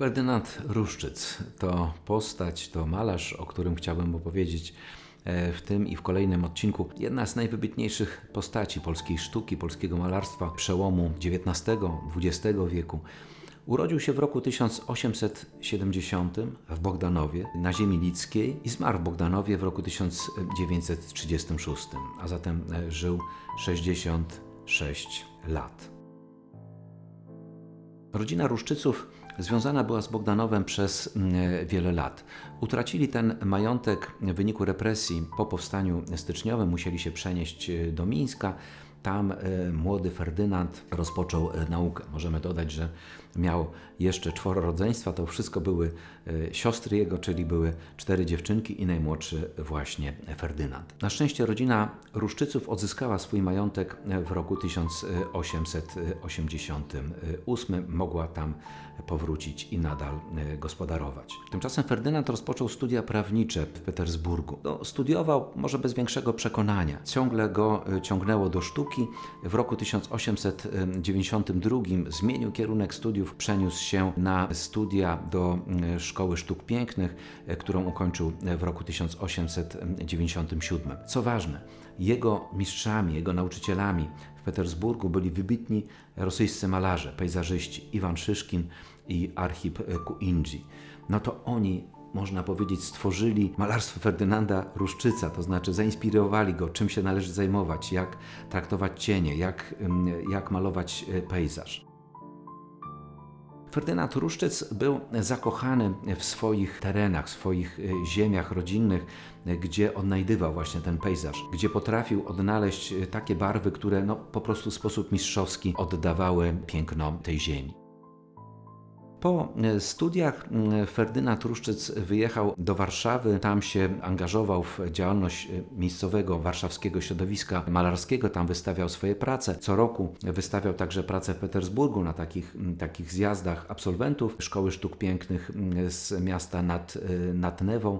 Ferdynand Ruszczyc to postać, to malarz, o którym chciałbym opowiedzieć e, w tym i w kolejnym odcinku. Jedna z najwybitniejszych postaci polskiej sztuki, polskiego malarstwa przełomu XIX-XX wieku. Urodził się w roku 1870 w Bogdanowie na ziemi lickiej i zmarł w Bogdanowie w roku 1936, a zatem e, żył 66 lat. Rodzina Ruszczyców związana była z Bogdanowem przez mm, wiele lat. Utracili ten majątek w wyniku represji po powstaniu styczniowym, musieli się przenieść e, do Mińska. Tam e, młody Ferdynand rozpoczął e, naukę. Możemy dodać, że miał jeszcze czworo rodzeństwa. To wszystko były e, siostry jego, czyli były cztery dziewczynki i najmłodszy właśnie Ferdynand. Na szczęście rodzina Ruszczyców odzyskała swój majątek w roku 1888. Mogła tam powrócić i nadal gospodarować. Tymczasem Ferdynand rozpoczął studia prawnicze w Petersburgu. No, studiował może bez większego przekonania. Ciągle go ciągnęło do sztuki. W roku 1892 zmienił kierunek studiów, przeniósł się na studia do mm, Szkoły Sztuk Pięknych, e, którą ukończył w roku 1897. Co ważne, jego mistrzami, jego nauczycielami w Petersburgu byli wybitni rosyjscy malarze, pejzażyści Iwan Szyszkin i Archip Kuindzi. No to oni można powiedzieć, stworzyli malarstwo Ferdynanda Ruszczyca, to znaczy zainspirowali go, czym się należy zajmować, jak traktować cienie, jak, jak malować e, pejzaż. Ferdynand Ruszczyc był zakochany w swoich terenach, w swoich e, ziemiach rodzinnych, e, gdzie odnajdywał właśnie ten pejzaż, gdzie potrafił odnaleźć takie barwy, które no, po prostu w sposób mistrzowski oddawały piękno tej ziemi. Po e, studiach Ferdynand Ruszczyc wyjechał do Warszawy. Tam się angażował w działalność e, miejscowego warszawskiego środowiska malarskiego. Tam wystawiał swoje prace. Co roku wystawiał także pracę w Petersburgu na takich, takich zjazdach absolwentów Szkoły Sztuk Pięknych z miasta nad, e, nad Newą.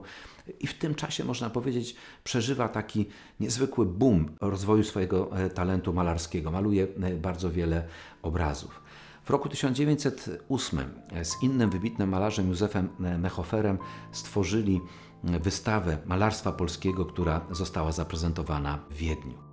I w tym czasie, można powiedzieć, przeżywa taki niezwykły boom rozwoju swojego talentu malarskiego. Maluje bardzo wiele obrazów. W roku 1908 z innym wybitnym malarzem Józefem Mechoferem stworzyli wystawę malarstwa polskiego, która została zaprezentowana w Wiedniu.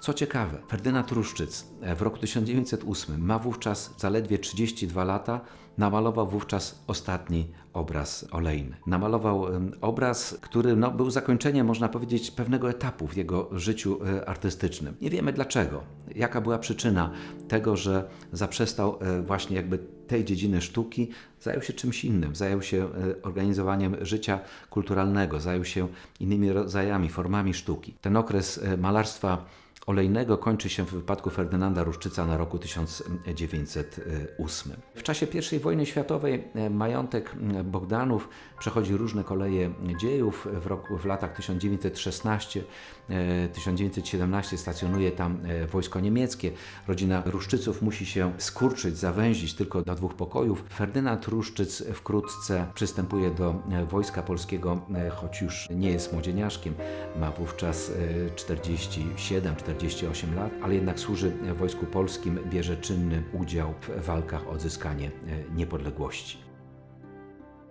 Co ciekawe, Ferdynand Ruszczyc w roku 1908 ma wówczas zaledwie 32 lata, namalował wówczas ostatni obraz olejny. Namalował obraz, który no, był zakończeniem, można powiedzieć, pewnego etapu w jego życiu e, artystycznym. Nie wiemy dlaczego, jaka była przyczyna tego, że zaprzestał e, właśnie jakby tej dziedziny sztuki, zajął się czymś innym, zajął się e, organizowaniem życia kulturalnego, zajął się innymi rodzajami, formami sztuki. Ten okres malarstwa olejnego kończy się w wypadku Ferdynanda Ruszczyca na roku 1908. W czasie I wojny światowej e, majątek Bogdanów przechodzi różne koleje dziejów. W, roku, w latach 1916-1917 e, stacjonuje tam e, wojsko niemieckie. Rodzina Ruszczyców musi się skurczyć, zawęzić tylko do dwóch pokojów. Ferdynand Ruszczyc wkrótce przystępuje do wojska polskiego, choć już nie jest młodzieniaszkiem. Ma wówczas 47 48 lat, ale jednak służy Wojsku Polskim, bierze czynny udział w walkach o odzyskanie e, niepodległości.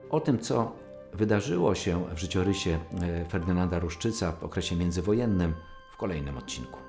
O tym, co wydarzyło się w życiorysie e, Ferdynanda Ruszczyca w okresie międzywojennym, w kolejnym odcinku.